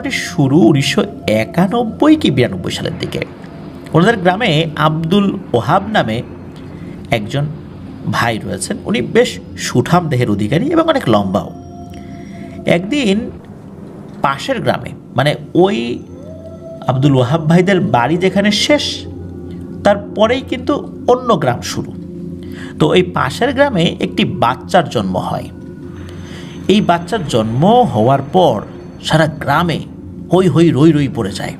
ঘটনাটি শুরু উনিশশো একানব্বই কি বিরানব্বই সালের দিকে। ওনাদের গ্রামে আব্দুল ওহাব নামে একজন ভাই রয়েছেন। উনি বেশ সুঠাম দেহের অধিকারী এবং অনেক লম্বাও। একদিন পাশের গ্রামে মানে ওই আব্দুল ওয়াহাব ভাইদের বাড়ি যেখানে শেষ, তারপরেই কিন্তু অন্য গ্রাম শুরু। তো এই পাশের গ্রামে একটি বাচ্চার জন্ম হয়। এই বাচ্চার জন্ম হওয়ার পর সারা গ্রামে হই হই রই রই পড়ে যায়।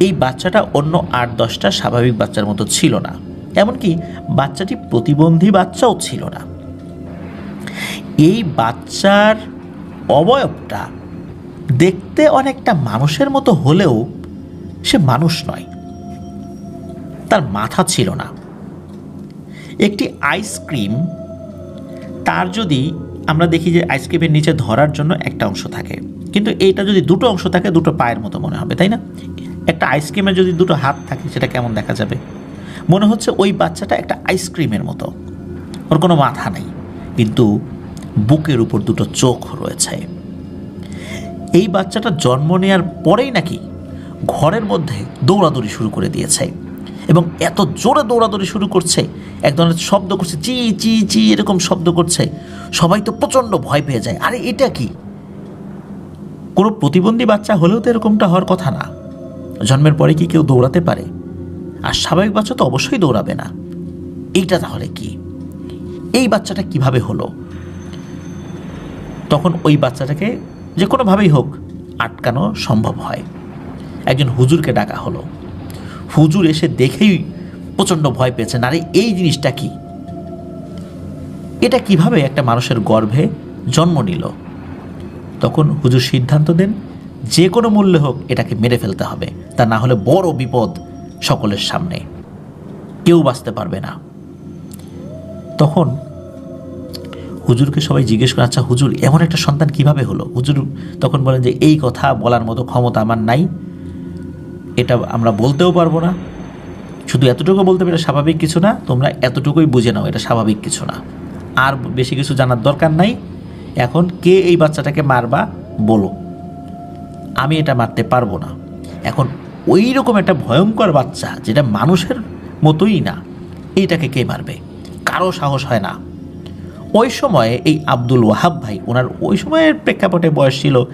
এই বাচ্চাটা অন্য আট দশটা স্বাভাবিক বাচ্চার মতো ছিল না। এমনকি বাচ্চাটি প্রতিবন্ধী বাচ্চাও ছিল না। এই বাচ্চার অবয়বটা দেখতে অনেকটা মানুষের মতো হলেও সে মানুষ নয়। তার মাথা ছিল না। একটি আইসক্রিম তার যদি আমরা দেখি যে আইসক্রিমের নিচে ধরার জন্য একটা অংশ থাকে। কিন্তু এইটা যদি দুটো অংশ থাকে, দুটো পায়ের মতো মনে হবে, তাই না? একটা আইসক্রিমের যদি দুটো হাত থাকে, সেটা কেমন দেখা যাবে? মনে হচ্ছে ওই বাচ্চাটা একটা আইসক্রিমের মতো। ওর কোনো মাথা নেই, কিন্তু বুকের উপর দুটো চোখ রয়েছে। এই বাচ্চাটা জন্ম নেওয়ার পরেই নাকি ঘরের মধ্যে দৌড়াদৌড়ি শুরু করে দিয়েছে এবং এত জোরে দৌড়াদৌড়ি শুরু করছে, এক ধরনের শব্দ করছে, চি চি চি, এরকম শব্দ করছে। সবাই তো প্রচণ্ড ভয় পেয়ে যায়। আরে, এটা কি? কোনো প্রতিবন্ধী বাচ্চা হলেও তো এরকমটা হওয়ার কথা না। জন্মের পরে কি কেউ দৌড়াতে পারে? আর স্বাভাবিক বাচ্চা তো অবশ্যই দৌড়াবে না। এইটা তাহলে কি? এই বাচ্চাটা কীভাবে হলো? তখন ওই বাচ্চাটাকে যে কোনোভাবেই হোক আটকানো সম্ভব হয়। একজন হুজুরকে ডাকা হলো। হুজুর এসে দেখেই প্রচণ্ড ভয় পেয়েছেন আরে এই জিনিসটা কি? এটা কীভাবে একটা মানুষের গর্ভে জন্ম নিল? তখন হুজুর সিদ্ধান্ত দেন, যে কোনো মূল্যে হোক এটাকে মেরে ফেলতে হবে। তা না হলে বড় বিপদ সকলের সামনে। কেউ বাঁচতে পারবে না। তখন হুজুরকে সবাই জিজ্ঞেস করে আচ্ছা হুজুর, এমন একটা সন্তান কীভাবে হলো? হুজুর তখন বলেন যে, এই কথা বলার মতো ক্ষমতা আমার নাই। এটা আমরা বলতেও পারব না। শুধু এতটুকু বলতে পারে, এটা স্বাভাবিক কিছু না। তোমরা এতটুকুই বুঝে নাও, এটা স্বাভাবিক কিছু না। আর বেশি কিছু জানার দরকার নাই। এখন কে এই বাচ্চাটাকে মারবা বলো। আমি এটা মারতে পারব না। এখন ওই রকম একটা ভয়ঙ্কর বাচ্চা যেটা মানুষের মতোই না, এইটাকে কে মারবে? কারও সাহস হয় না। ওই সময়ে এই আব্দুল ওয়াহাব ভাই, ওনার ওই সময়ের প্রেক্ষাপটে বয়স ছিল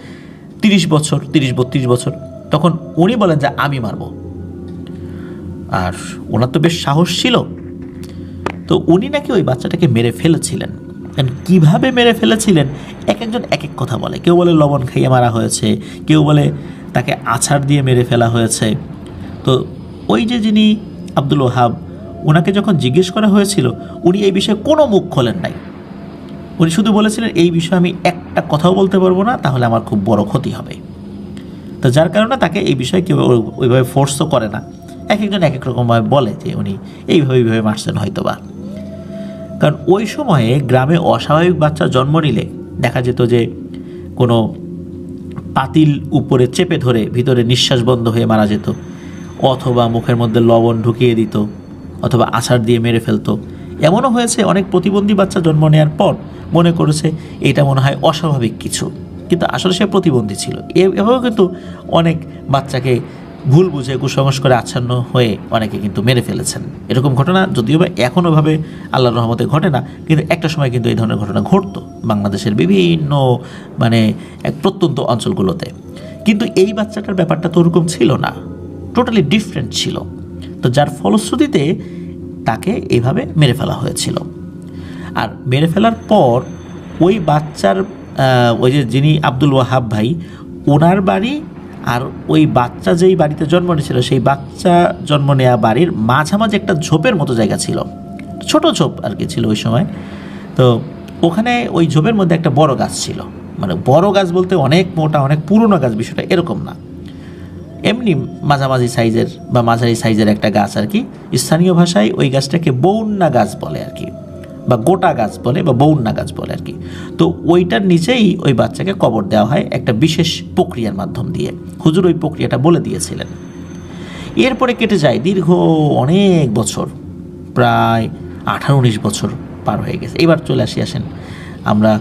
তিরিশ বছর, তিরিশ, বত্রিশ বছর, তখন উনি বলেন যে আমি মারব। আর ওনার তো বেশ সাহস ছিল। তো উনি নাকি ওই বাচ্চাটাকে মেরে ফেলেছিলেন। And কীভাবে মেরে ফেলেছিলেন। এক একজন এক এক কথা বলে। কেউ বলে লবণ খাইয়ে মারা হয়েছে, কেউ বলে তাকে আছাড় দিয়ে মেরে ফেলা হয়েছে। তো ওই যে যিনি আব্দুল ওহাব ওনাকে যখন জিজ্ঞেস করা হয়েছিল, উনি এই বিষয়ে কোনো মুখ খোলেন নাই। উনি শুধু বলেছিলেন, এই বিষয়ে আমি একটা কথাও বলতে পারব না, তাহলে আমার খুব বড় ক্ষতি হবে। তো যার কারণে তাকে এই বিষয়ে কেউ ওই- ওইভাবে ফোর্সও করে না। এক একজন এক এক রকমভাবে বলে যে উনি এইভাবে এইভাবে মারছেন হয়তো বা কারণ ওই সময়ে গ্রামে অস্বাভাবিক বাচ্চা জন্ম নিলে দেখা যেত যে কোনো পাতিল উপরে চেপে ধরে ভিতরে নিঃশ্বাস বন্ধ হয়ে মারা যেত, অথবা মুখের মধ্যে লবণ ঢুকিয়ে দিত, অথবা আছাড় দিয়ে মেরে ফেলতো। এমনও হয়েছে, অনেক প্রতিবন্ধী বাচ্চা জন্ম নেওয়ার পর মনে করেছে এটা মনে হয় অস্বাভাবিক কিছু। কিন্তু আসলে সে প্রতিবন্ধী ছিল। এভাবেও কিন্তু অনেক বাচ্চাকে ভুল বুঝে, কুসংস্কারে আচ্ছন্ন হয়ে অনেকে কিন্তু মেরে ফেলেছেন। এরকম ঘটনা যদিও বা এখনও ভাবে আল্লাহর রহমতে ঘটে না, কিন্তু একটা সময় কিন্তু এই ধরনের ঘটনা ঘটতো বাংলাদেশের বিভিন্ন মানে এক প্রত্যন্ত অঞ্চলগুলোতে। কিন্তু এই বাচ্চাটার ব্যাপারটা তো ওরকম ছিল না টোটালি ডিফারেন্ট ছিল। তো যার ফলশ্রুতিতে তাকে এইভাবে মেরে ফেলা হয়েছিল। আর মেরে ফেলার পর ওই বাচ্চার ওই যে যিনি আব্দুল ওয়াহাব ভাই, ওনার বাড়ি আর ওই বাচ্চা যেই বাড়িতে জন্ম নিয়েছিল, সেই বাচ্চা জন্ম নেওয়া বাড়ির মাঝামাঝি একটা ঝোপের মতো জায়গা ছিল। ছোট ঝোপ আর কি ছিল ওই সময়। তো ওখানে ওই ঝোপের মধ্যে একটা বড় গাছ ছিল। মানে বড় গাছ বলতে অনেক মোটা, অনেক পুরনো গাছ বিষয়টা এরকম না। এমনি মাঝামাঝি সাইজের বা মাঝারি সাইজের একটা গাছ আর কি। স্থানীয় ভাষায় ওই গাছটাকে বৌন্না গাছ বলে আর কি। বা গোটা গাছ বলে বা বৌন্না গাছ বলে আর কি। তো ওইটার নিচেই ওই বাচ্চাকে কবর দেওয়া হয় একটা বিশেষ প্রক্রিয়ার মাধ্যম দিয়ে। হুজুর ওই প্রক্রিয়াটা বলে দিয়েছিলেন। এরপরে কেটে যায় দীর্ঘ অনেক বছর, প্রায় আঠারো উনিশ বছর পার হয়ে গেছে। এবার চলে আসি, আসেন আমরা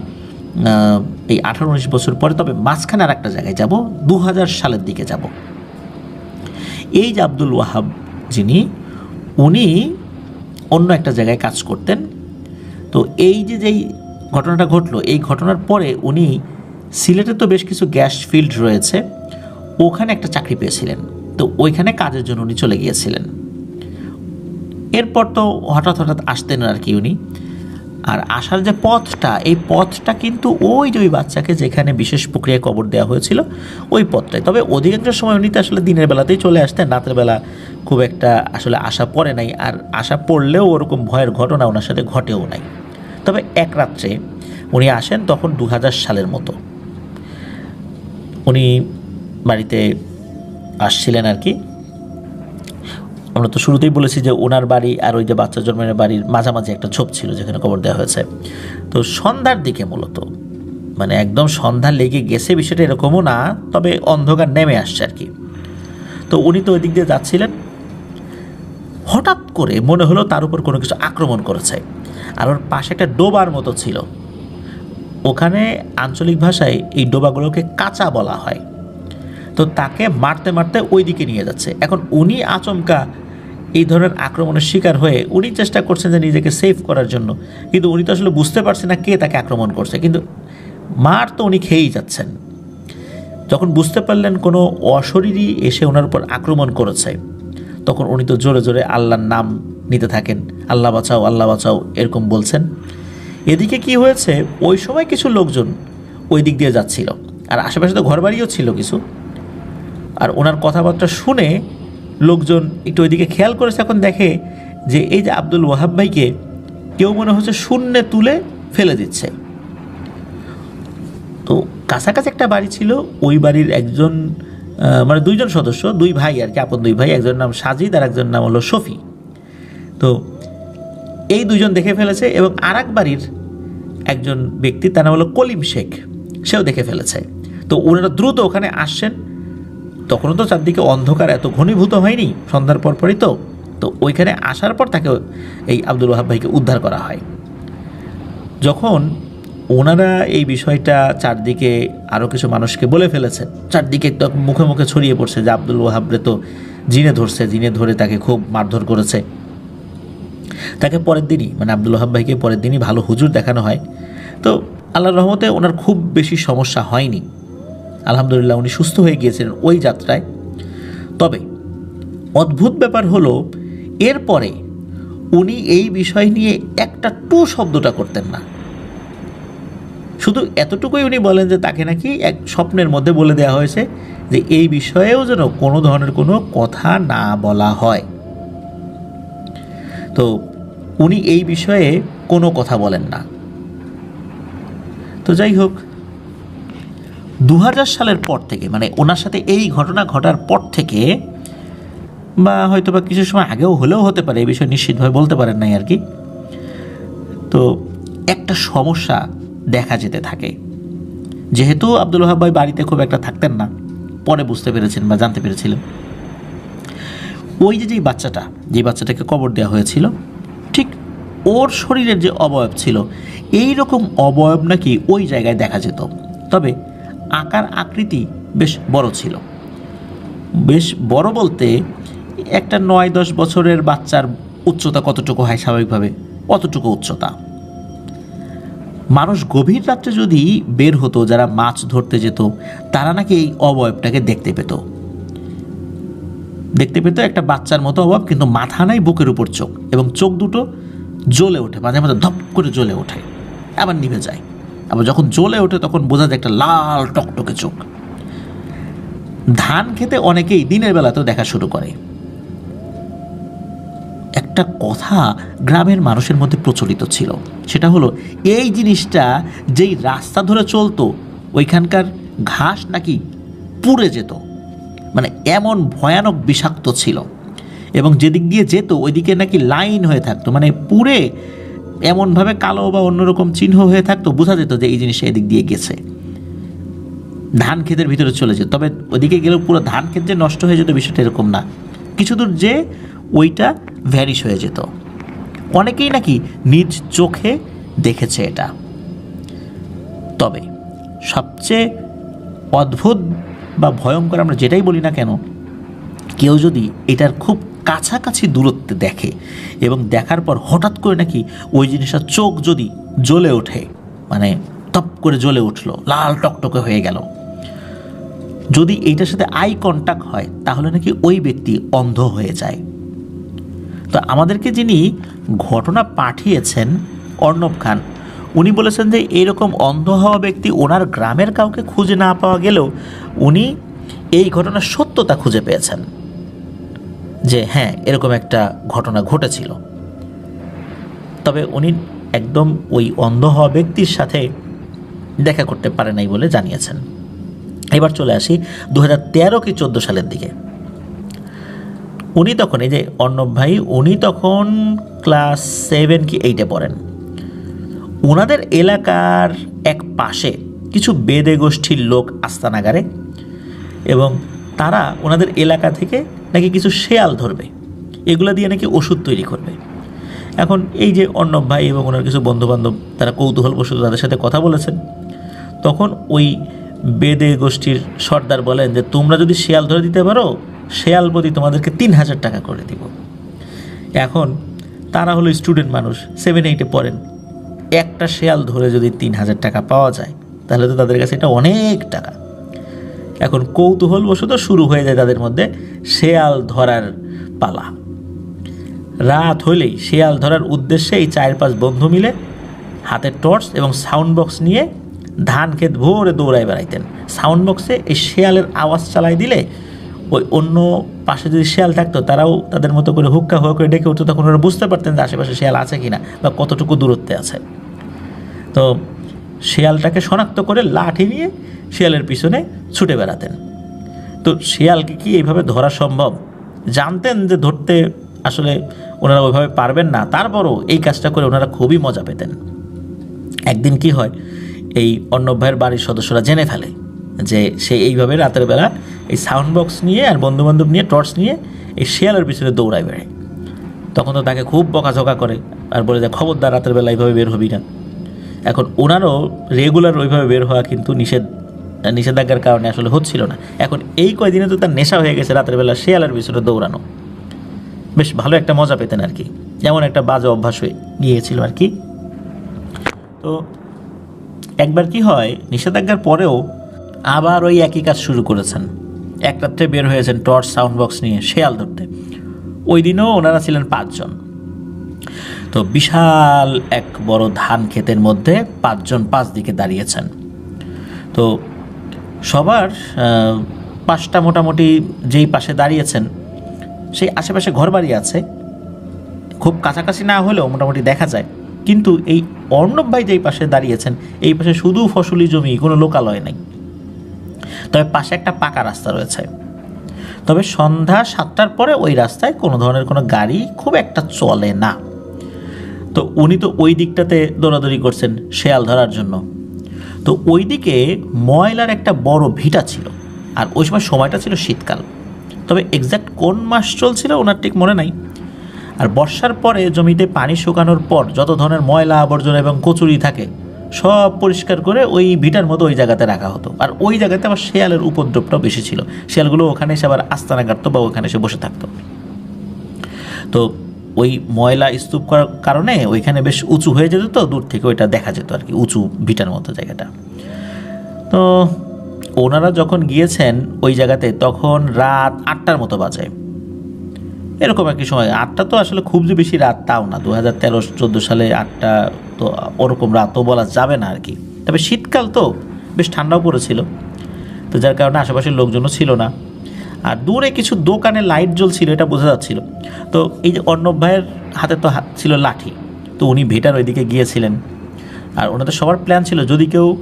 এই আঠারো উনিশ বছর পরে, তবে মাঝখানে আর একটা জায়গায় যাব দু হাজার সালের দিকে যাব। এই যে আব্দুল ওয়াহাব যিনি, উনি অন্য একটা জায়গায় কাজ করতেন। তো এই যে যেই ঘটনাটা ঘটলো, এই ঘটনার পরে উনি সিলেটে তো বেশ কিছু গ্যাস ফিল্ড রয়েছে, ওখানে একটা চাকরি পেয়েছিলেন। তো ওইখানে কাজের জন্য উনি চলে গিয়েছিলেন। এরপর তো হঠাৎ হঠাৎ আসতেন আর কি উনি। আর আসার যে পথটা, এই পথটা কিন্তু ওই যে ওই বাচ্চাকে যেখানে বিশেষ প্রক্রিয়ায় কবর দেওয়া হয়েছিল, ওই পথটাই। তবে অধিকাংশ সময় উনি তো আসলে দিনের বেলাতেই চলে আসতেন, রাতের বেলা খুব একটা আসলে আশা পড়ে নাই, আর আশা পড়লেও ওরকম ভয়ের ঘটনা ওনার সাথে ঘটেও নাই। তবে এক রাত্রে উনি আসেন তখন দু হাজার সালের মতো। উনি বাড়িতে আসছিলেন আর কি আমরা তো শুরুতেই বলেছি যে ওনার বাড়ি আর ওই যে বাচ্চা জন্মের বাড়ির মাঝামাঝি একটা ছোপ ছিল যেখানে কবর দেওয়া হয়েছে। তো সন্ধ্যার দিকে মূলত মানে একদম সন্ধ্যা লেগে গেছে বিষয়টা এরকমও না, তবে অন্ধকার নেমে আসছে আর কি। তো উনি তো ওই দিক দিয়ে যাচ্ছিলেন। হঠাৎ করে মনে হলো তার উপর কোনো কিছু আক্রমণ করেছে। আর ওর পাশে একটা ডোবার মতো ছিল। ওখানে আঞ্চলিক ভাষায় এই ডোবাগুলোকে কাঁচা বলা হয়। তো তাকে মারতে মারতে ওই দিকে নিয়ে যাচ্ছে। এখন উনি আচমকা এই ধরনের আক্রমণের শিকার হয়ে উনি চেষ্টা করছেন যে নিজেকে সেভ করার জন্য। কিন্তু উনি তো আসলে বুঝতে পারছেন না কে তাকে আক্রমণ করছে। কিন্তু মার তো উনি খেয়েই যাচ্ছেন। যখন বুঝতে পারলেন কোনো অশরীরই এসে ওনার উপর আক্রমণ করেছে, তখন উনি তো জোরে জোরে আল্লাহর নাম নিতে থাকেন। আল্লাহ বাঁচাও আল্লাহ বাঁচাও, এরকম বলছেন। এদিকে কি হয়েছে? ওই সময় কিছু লোকজন ওই দিক দিয়ে যাচ্ছিল। আর আশেপাশে তো ঘরবাড়িও ছিল কিছু। আর ওনার কথাবার্তা শুনে লোকজন একটু ওইদিকে খেয়াল করেছে, এখন দেখে যে এই যে আব্দুল ওয়াহাব ভাইকে কেউ মনে হচ্ছে শূন্যে তুলে ফেলে দিচ্ছে। তো কাছাকাছি একটা বাড়ি ছিল, ওই বাড়ির একজন মানে দুইজন সদস্য, দুই ভাই আর কি, আপন দুই ভাই, একজনের নাম সাজিদ আর একজনের নাম হলো শফি। তো এই দুইজন দেখে ফেলেছে এবং আর বাড়ির একজন ব্যক্তি, তার নাম হলো কলিম শেখ, সেও দেখে ফেলেছে। তো ওনারা দ্রুত ওখানে আসছেন তখনও তো চারদিকে অন্ধকার এত ঘনীভূত হয়নি। সন্ধ্যার পর পরই তো। তো ওইখানে আসার পর তাকে এই আব্দুল ওয়াহাব ভাইকে উদ্ধার করা হয়। যখন ওনারা এই বিষয়টা চারদিকে আরও কিছু মানুষকে বলে ফেলেছে, চারদিকে মুখে মুখে ছড়িয়ে পড়ছে যে আব্দুল ওয়াহাবরে তো জিনে ধরছে, জিনে ধরে তাকে খুব মারধর করেছে। তাকে পরের দিনই মানে আব্দুল ওয়াহাব ভাইকে পরের দিনই ভালো হুজুর দেখানো হয়। তো আল্লাহর রহমতে ওনার খুব বেশি সমস্যা হয়নি। আলহামদুলিল্লাহ উনি সুস্থ হয়ে গিয়েছিলেন ওই যাত্রায়। তবে অদ্ভুত ব্যাপার হলো, এরপরে উনি এই বিষয় নিয়ে একটা টু শব্দটা করতেন না। শুধু এতটুকুই উনি বলেন যে তাকে নাকি এক স্বপ্নের মধ্যে বলে দেওয়া হয়েছে যে এই বিষয়েও যেন কোনো ধরনের কোনো কথা না বলা হয়। তো উনি এই বিষয়ে কোনো কথা বলেন না। তো যাই হোক দু হাজার সালের পর থেকে মানে ওনার সাথে এই ঘটনা ঘটার পর থেকে, বা হয়তো বা কিছু সময় আগেও হলেও হতে পারে এই বিষয়ে নিশ্চিতভাবে বলতে পারেন নাই আর কি, তো একটা সমস্যা দেখা যেতে থাকে। যেহেতু আব্দুল ওহাব ভাই বাড়িতে খুব একটা থাকতেন না, পরে বুঝতে পেরেছেন বা জানতে পেরেছিলেন। ওই যে যেই বাচ্চাটা, যেই বাচ্চাটাকে কবর দেওয়া হয়েছিল, ঠিক ওর শরীরের যে অবয়ব ছিল এই রকম অবয়ব নাকি ওই জায়গায় দেখা যেত। তবে আকার আকৃতি বেশ বড় ছিল। বেশ বড় বলতে একটা নয় দশ বছরের বাচ্চার উচ্চতা কতটুকু হয় স্বাভাবিকভাবে? অতটুকু উচ্চতা। মানুষ গভীর রাত্রে যদি বের হতো, যারা মাছ ধরতে যেত, তারা নাকি এই অবয়বটাকে দেখতে পেত। দেখতে পেত একটা বাচ্চার মতো অভাব কিন্তু মাথা নাই, বুকের উপর চোখ, এবং চোখ দুটো জ্বলে ওঠে, মাঝে মাঝে ধপ করে জ্বলে ওঠে, আবার নিভে যায়। আবার যখন জ্বলে ওঠে, তখন বোঝা যায় একটা লাল টকটকে চোখ। ধান খেতে অনেকেই দিনের বেলাতেও দেখা শুরু করে। একটা কথা গ্রামের মানুষের মধ্যে প্রচলিত ছিল। সেটা হলো, এই জিনিসটা যেই রাস্তা ধরে চলতো, ওইখানকার ঘাস নাকি পুড়ে যেত। মানে এমন ভয়ানক বিষাক্ত ছিল। এবং যেদিক দিয়ে যেত, ওইদিকে নাকি লাইন হয়ে থাকতো। মানে পুড়ে এমনভাবে কালো বা অন্যরকম চিহ্ন হয়ে থাকতো, বোঝা যেত যে এই জিনিসটা এদিক দিয়ে গেছে। ধান ক্ষেতের ভিতরে চলে যেত। তবে ওদিকে গেলেও পুরো ধান ক্ষেত যে নষ্ট হয়ে যেত বিষয়টা এরকম না। কিছু দূর যে ওইটা ভ্যানিশ হয়ে যেত। অনেকেই নাকি নিজ চোখে দেখেছে এটা। তবে সবচেয়ে অদ্ভুত বা ভয়ঙ্কর আমরা যেটাই বলি না কেন, কেউ যদি এটার খুব কাছাকাছি দূরত্বে দেখে এবং দেখার পর হঠাৎ করে নাকি ওই জিনিসটার চোখ যদি জ্বলে ওঠে মানে তপ করে জ্বলে উঠল, লাল টকটকে হয়ে গেল। যদি এইটার সাথে আই কন্ট্যাক্ট হয়, তাহলে নাকি ওই ব্যক্তি অন্ধ হয়ে যায়। তো আমাদেরকে যিনি ঘটনা পাঠিয়েছেন, অর্ণব খান, উনি বলেছেন যে এইরকম অন্ধ হওয়া ব্যক্তি ওনার গ্রামের কাউকে খুঁজে না পাওয়া গেলেও উনি এই ঘটনার সত্যতা খুঁজে পেয়েছেন। যে হ্যাঁ এরকম একটা ঘটনা ঘটেছিল। তবে উনি একদম ওই অন্ধ হওয়া ব্যক্তির সাথে দেখা করতে পারে নাই বলে জানিয়েছেন। এবার চলে আসি দু হাজার তেরো কি চোদ্দ সালের দিকে। উনি তখন, এই যে অর্ণব ভাই, উনি তখন ক্লাস সেভেন কি এইটে পড়েন। ওনাদের এলাকার এক পাশে কিছু বেদে গোষ্ঠীর লোক আস্তানাগারে এবং তারা ওনাদের এলাকা থেকে নাকি কিছু শেয়াল ধরবে? এগুলো দিয়ে নাকি ওষুধ তৈরি করবে? এখন এই যে অর্ণব ভাই এবং ওনার কিছু বন্ধুবান্ধব তারা কৌতূহলবশত তাদের সাথে কথা বলেছেন, তখন ওই বেদে গোষ্ঠীর সর্দার বলেন যে, তোমরা যদি শেয়াল ধরে দিতে পারো, শেয়াল প্রতি তোমাদেরকে তিন হাজার টাকা করে দিব। এখন তারা হলো স্টুডেন্ট মানুষ সেভেন এইটে পড়েন, একটা শেয়াল ধরে যদি তিন হাজার টাকা পাওয়া যায়, তাহলে তো তাদের কাছে এটা অনেক টাকা। এখন কৌতূহলবশত শুরু হয়ে যায় তাদের মধ্যে শেয়াল ধরার পালা। রাত হলেই শেয়াল ধরার উদ্দেশ্যে এই চার পাঁচ বন্ধু মিলে হাতে টর্চ এবং সাউন্ড বক্স নিয়ে ধান ক্ষেত ভোরে দৌড়ায় বেড়াইতেন। সাউন্ড বক্সে এই শেয়ালের আওয়াজ চালাই দিলে ওই অন্য পাশে যদি শেয়াল থাকতো, তারাও তাদের মতো করে হুক্কা হুয়া করে ডেকে উঠতো, তখন ওরা বুঝতে পারতেন যে আশেপাশে শেয়াল আছে কিনা বা কতটুকু দূরত্বে আছে। তো শেয়ালটাকে শনাক্ত করে লাঠি নিয়ে শিয়ালের পিছনে ছুটে বেড়াতেন। তো শিয়ালকে কি এইভাবে ধরা সম্ভব? জানতেন যে ধরতে আসলে ওনারা ওইভাবে পারবেন না, তারপরও এই কাজটা করে ওনারা খুবই মজা পেতেন। একদিন কি হয়, এই অর্ণব ভাইয়ের বাড়ির সদস্যরা জেনে ফেলে যে সে এইভাবে রাতের বেলা এই সাউন্ড বক্স নিয়ে আর বন্ধুবান্ধব নিয়ে টর্চ নিয়ে এই শিয়ালের পিছনে দৌড়ায় বেড়ায়। তখন তো তাকে খুব বকাঝকা করে আর বলে যে, খবরদার, রাতের বেলা এইভাবে বের হবি না। এখন ওনারও রেগুলার ওইভাবে বের হওয়া কিন্তু নিষেধ। নিষেধাজ্ঞার কারণে আসলে হচ্ছিল না। এখন এই কয়দিনে তো তার নেশা হয়ে গেছে, রাতের বেলা শেয়ালের পিছনে দৌড়ানো। বেশ ভালো একটা মজা পেতেন আর কি। যেমন একটা বাজে অভ্যাস হয়ে গিয়েছিল আর কি। তো একবার কি হয়, নিষেধাজ্ঞার পরেও আবার ওই একই কাজ শুরু করেছেন। এক রাত্রে বের হয়েছেন টর্চ সাউন্ড বক্স নিয়ে শেয়াল ধরতে। ওই দিনও ওনারা ছিলেন পাঁচজন। তো বিশাল এক বড় ধান ক্ষেতের মধ্যে পাঁচজন পাঁচ দিকে দাঁড়িয়েছেন। তো সবার পাঁচটা মোটামুটি যেই পাশে দাঁড়িয়েছেন, সেই আশেপাশে ঘরবাড়ি আছে। খুব কাছাকাছি না হলেও মোটামুটি দেখা যায়। কিন্তু এই অর্ণব ভাই যেই পাশে দাঁড়িয়েছেন, এই পাশে শুধু ফসলি জমি, কোনো লোকালয় নেই। তবে পাশে একটা পাকা রাস্তা রয়েছে। তবে সন্ধ্যা সাতটার পরে ওই রাস্তায় কোনো ধরনের কোনো গাড়ি খুব একটা চলে না। তো উনি তো ওই দিকটাতে দৌড়াদৌড়ি করছেন, শেয়াল ধরার জন্য। তো ওই দিকে ময়লার একটা বড় ভিটা ছিল, আর ওই সময় সময়টা ছিল শীতকাল। তবে এক্স্যাক্ট কোন মাস চলছিল ওনার ঠিক মনে নাই। আর বর্ষার পরে জমিতে পানি শুকানোর পর যত ধরনের ময়লা আবর্জনা এবং কচুরি থাকে, সব পরিষ্কার করে ওই ভিটার মতো ওই জায়গাতে রাখা হতো। আর ওই জায়গাতে আবার শেয়ালের উপদ্রবটাও বেশি ছিল। শেয়ালগুলো ওখানে এসে আবার আস্তানা কাটতো বা ওখানে এসে বসে থাকতো। তো ওই ময়লা স্তূপ করার কারণে ওইখানে বেশ উঁচু হয়ে যেত তো, দূর থেকে ওইটা দেখা যেত আর কি, উঁচু ভিটার মতো জায়গাটা। তো ওনারা যখন গিয়েছেন ওই জায়গাতে, তখন রাত আটটার মতো বাজে। এরকম একই সময়, আটটা তো আসলে খুব যে বেশি রাত তাও না দু হাজার তেরো, চোদ্দ সালে আটটা তো ওরকম রাতও বলা যাবে না আর কি। তবে শীতকাল তো বেশ ঠান্ডাও পড়েছিল। তো যার কারণে আশেপাশের লোকজনও ছিল না। আর দূরে কিছু দোকানে লাইট জ্বলছিল, এটা বোঝা যাচ্ছিল। তো এই যে অর্ণব ভাইয়ের হাতে তো ছিল লাঠি, তো উনি ভেটার ওইদিকে গিয়েছিলেন। আর ওনাদের সবার প্ল্যান ছিল, যদি কেউ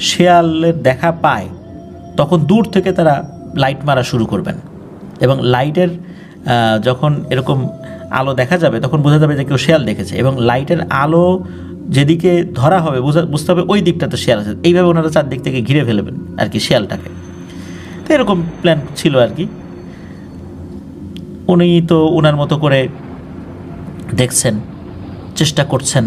শেয়ালের দেখা পায়, তখন দূর থেকে তারা লাইট মারা শুরু করবেন। এবং লাইটের যখন এরকম আলো দেখা যাবে, তখন বোঝা যাবে যে কেউ শেয়াল দেখেছে। এবং লাইটের আলো যেদিকে ধরা হবে, বোঝা- বুঝতে হবে ওই দিকটাতে শেয়াল আছে। এইভাবে ওনারা চারদিক থেকে ঘিরে ফেলবেন আর কি শেয়ালটাকে। তো এরকম প্ল্যান ছিল আর কি। উনি তো ওনার মতো করে দেখছেন, চেষ্টা করছেন।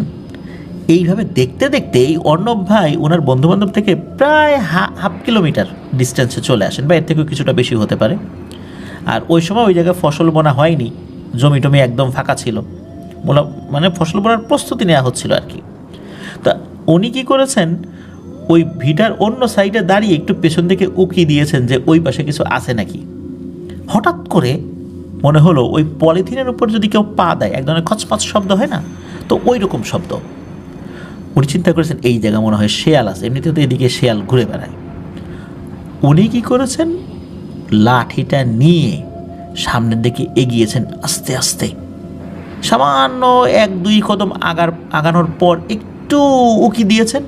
এইভাবে দেখতে দেখতে এই অর্ণব ভাই ওনার বন্ধুবান্ধব থেকে প্রায় হাফ কিলোমিটার ডিস্টেন্সে চলে আসেন বা এর থেকেও কিছুটা বেশি হতে পারে। আর ওই সময় ওই জায়গায় ফসল বোনা হয়নি, জমি টমি একদম ফাঁকা ছিল। মানে ফসল বোনার প্রস্তুতি নেওয়া হচ্ছিল আর কি। তা উনি কী করেছেন ওই ভিটার অন্য সাইডে দাঁড়িয়ে একটু পেছন দিকে উকি দিয়েছেন যে ওই পাশে কিছু আছে নাকি। হঠাৎ করে মনে হলো ওই পলিথিনের উপর যদি কেউ পা দেয়, এক ধরনের খচপাচ শব্দ হয় না? তো ওই রকম শব্দ। উনি চিন্তা করেছেন, এই জায়গা মনে হয় শেয়াল আছে। এমনিতে তো এদিকে শেয়াল ঘুরে বেড়ায়। উনি কি করেছেন? লাঠিটা নিয়ে সামনের দিকে এগিয়েছেন আস্তে আস্তে। সামান্য এক দুই কদম আগার আগানোর পর একটু উকি দিয়েছেন।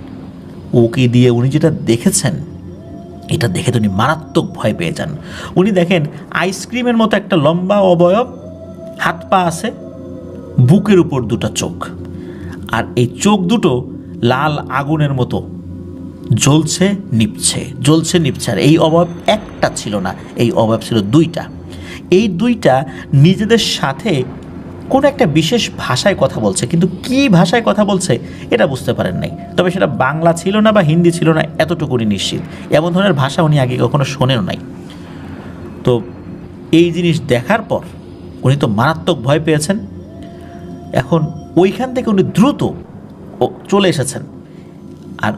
উকি দিয়ে উনি যেটা দেখেছেন, এটা দেখে উনি মারাত্মক ভয় পেয়ে যান। উনি দেখেন আইসক্রিমের মতো একটা লম্বা অবয়ব, হাত পা আছে, বুকের উপর দুটো চোখ। আর এই চোখ দুটো লাল আগুনের মতো, জ্বলছে, নিপছে জ্বলছে, নিপছে। আর এই অভাব একটা ছিল না, এই অভাব ছিল দুইটা। এই দুইটা নিজেদের সাথে কোনো একটা বিশেষ ভাষায় কথা বলছে, কিন্তু কি ভাষায় কথা বলছে এটা বুঝতে পারেন নাই। তবে সেটা বাংলা ছিল না বা হিন্দি ছিল না এতটুকুনি নিশ্চিত। এমন ধরনের ভাষা উনি আগে কখনো শোনেও নাই। তো এই জিনিস দেখার পর উনি তো মারাত্মক ভয় পেয়েছেন। এখন ওইখান থেকে উনি দ্রুত চলে এসেছেন। আর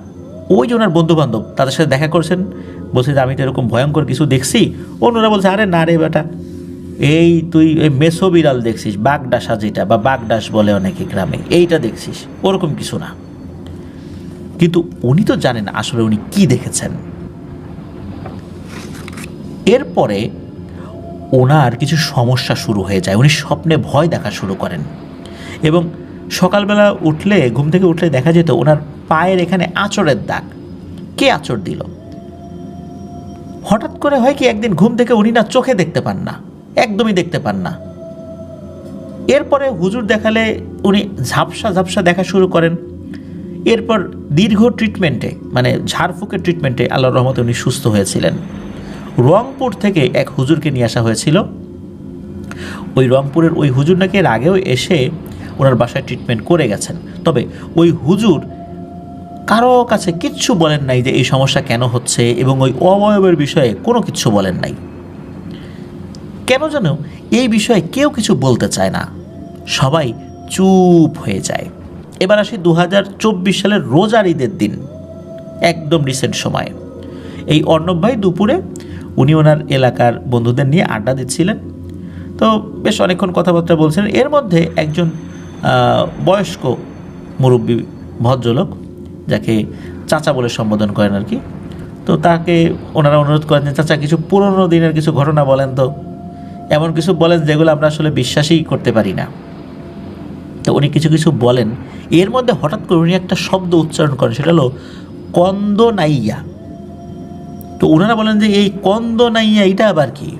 ওই যে ওনার বন্ধু বান্ধব তাদের সাথে দেখা করছেন। বলছে যে, আমি তো এরকম ভয়ঙ্কর কিছু দেখছি। অন্যরা বলছে, আরে না রে বেটা এই তুই এই মেসো বিড়াল দেখছিস, বাগডাসা যেটা, বা বাগডাস বলে অনেকে গ্রামে, এইটা দেখছিস, ওরকম কিছু না। কিন্তু উনি তো জানেন আসলে উনি কি দেখেছেন। এরপরে ওনার কিছু সমস্যা শুরু হয়ে যায়, উনি স্বপ্নে ভয় দেখা শুরু করেন। এবং সকালবেলা উঠলে, ঘুম থেকে উঠলে দেখা যেত ওনার পায়ের এখানে আঁচড়ের দাগ। কে আঁচড় দিল? হঠাৎ করে হয় কি একদিন ঘুম থেকে উনি না চোখে দেখতে পান না। একদমই দেখতে পান না। এরপরে হুজুর দেখালে উনি ঝাপসা ঝাপসা দেখা শুরু করেন। এরপর দীর্ঘ ট্রিটমেন্টে মানে ঝাড়ফুঁকের ট্রিটমেন্টে আল্লাহর রহমতে উনি সুস্থ হয়েছিলেন। রংপুর থেকে এক হুজুরকে নিয়ে আসা হয়েছিল। ওই রংপুরের ওই হুজুর নাকি এর আগেও এসে ওনার বাসায় ট্রিটমেন্ট করে গেছেন। তবে ওই হুজুর কারও কাছে কিচ্ছু বলেন নাই যে এই সমস্যা কেন হচ্ছে এবং ওই অবয়বের বিষয়ে কোনো কিছু বলেন নাই। কেন যেন এই বিষয়ে কেউ কিছু বলতে চায় না। সবাই চুপ হয়ে যায়। এবার আসি দু হাজার চব্বিশ সালের রোজার ঈদের দিন। একদম রিসেন্ট সময়। এই অর্ণব ভাই দুপুরে উনি ওনার এলাকার বন্ধুদের নিয়ে আড্ডা দিচ্ছিলেন। তো বেশ অনেকক্ষণ কথাবার্তা বলছিলেন। এর মধ্যে একজন বয়স্ক মুরব্বী ভদ্রলোক, যাকে চাচা বলে সম্বোধন করেন আর কি। তো তাকে ওনারা অনুরোধ করেন যে, চাচা, কিছু পুরনো দিনের কিছু ঘটনা বলেন তো। এমন কিছু বলেন যেগুলো আমরা আসলে বিশ্বাসই করতে পারি না। তো উনি কিছু কিছু বলেন। এর মধ্যে হঠাৎ করে উনি একটা শব্দ উচ্চারণ করেন, সেটা হলো, কন্দনাইয়া। তো ওনারা বলেন যে, এই কন্দনাইয়া, এটা আবার কি?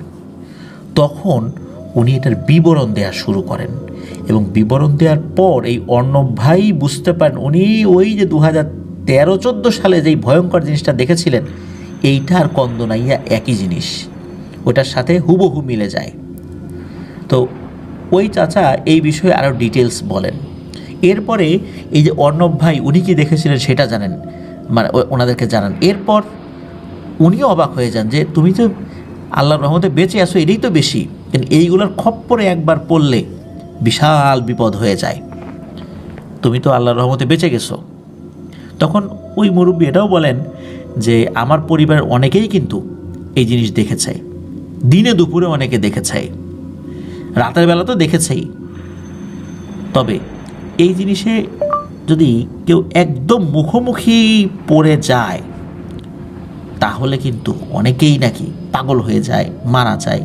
তখন উনি এটার বিবরণ দেওয়া শুরু করেন এবং বিবরণ দেওয়ার পর এই অর্ণব ভাই বুঝতে পারেন, উনি ওই যে দু হাজার তেরো চোদ্দ সালে যেই ভয়ঙ্কর জিনিসটা দেখেছিলেন এইটা আর কন্দনাইয়া একই জিনিস। ওটার সাথে হুবহু মিলে যায়। তো ওই চাচা এই বিষয়ে আরও ডিটেলস বলেন। এরপরে এই যে অর্ণব ভাই, উনি কি দেখেছিলেন সেটা জানেন মানে ওনাদেরকে জানান। এরপর উনিও অবাক হয়ে যান যে, তুমি তো আল্লাহর রহমতে বেঁচে আসো এটাই তো বেশি। কিন্তু এইগুলোর খপ্পরে একবার পড়লে বিশাল বিপদ হয়ে যায়। তুমি তো আল্লাহর রহমতে বেঁচে গেছো। তখন ওই মুরব্বী এটাও বলেন যে, আমার পরিবারের অনেকেই কিন্তু এই জিনিস দেখেছে। দিনে দুপুরে অনেকে দেখেছে। রাতের বেলা তো দেখেছেই। তবে এই জিনিসে যদি কেউ একদম মুখোমুখি পড়ে যায়, তাহলে কিন্তু অনেকেই নাকি পাগল হয়ে যায়, মারা যায়।